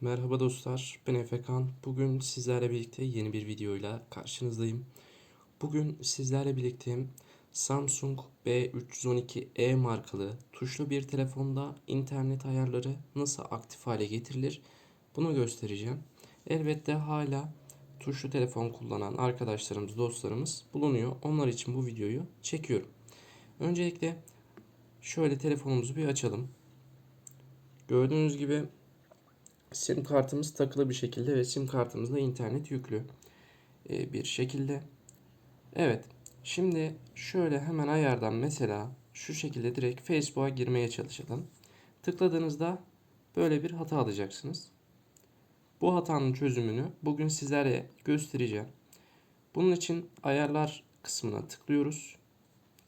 Merhaba dostlar, ben Efekan. Bugün sizlerle birlikte yeni bir videoyla karşınızdayım. Bugün sizlerle birlikte Samsung B312e markalı tuşlu bir telefonda internet ayarları nasıl aktif hale getirilir bunu göstereceğim. Elbette hala tuşlu telefon kullanan arkadaşlarımız, dostlarımız bulunuyor. Onlar için bu videoyu çekiyorum. Öncelikle şöyle telefonumuzu bir açalım. Gördüğünüz gibi sim kartımız takılı bir şekilde ve sim kartımızda internet yüklü e, bir şekilde. Evet. Şimdi şöyle hemen ayardan mesela şu şekilde direkt Facebook'a girmeye çalışalım. Tıkladığınızda böyle bir hata alacaksınız. Bu hatanın çözümünü bugün sizlere göstereceğim. Bunun için ayarlar kısmına tıklıyoruz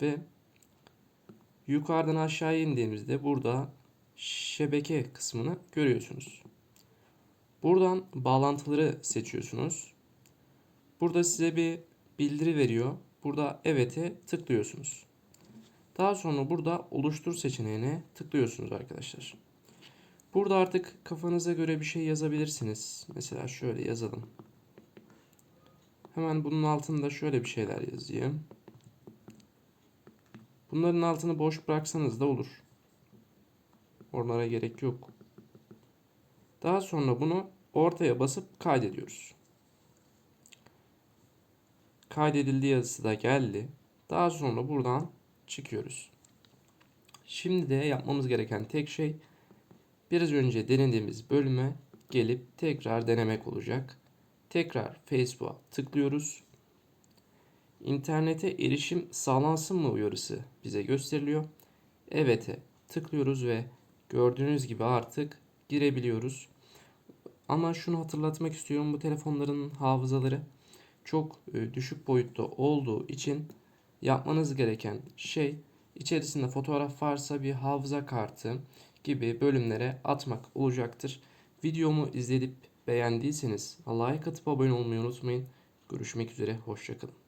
ve yukarıdan aşağıya indiğimizde burada şebeke kısmını görüyorsunuz. Buradan bağlantıları seçiyorsunuz. Burada size bir bildiri veriyor. Burada evet'e tıklıyorsunuz. Daha sonra burada oluştur seçeneğine tıklıyorsunuz arkadaşlar. Burada artık kafanıza göre bir şey yazabilirsiniz. Mesela şöyle yazalım. Hemen bunun altında şöyle bir şeyler yazayım. Bunların altını boş bıraksanız da olur. Oralara gerek yok. Daha sonra bunu ortaya basıp kaydediyoruz. Kaydedildi yazısı da geldi. Daha sonra buradan çıkıyoruz. Şimdi de yapmamız gereken tek şey biraz önce denediğimiz bölüme gelip tekrar denemek olacak. Tekrar Facebook'a tıklıyoruz. İnternete erişim sağlansın mı uyarısı bize gösteriliyor. Evet'e tıklıyoruz ve gördüğünüz gibi artık girebiliyoruz. Ama şunu hatırlatmak istiyorum bu telefonların hafızaları çok e, düşük boyutta olduğu için yapmanız gereken şey içerisinde fotoğraf varsa bir hafıza kartı gibi bölümlere atmak olacaktır. Videomu izledip beğendiyseniz like atıp abone olmayı unutmayın. Görüşmek üzere, hoşçakalın.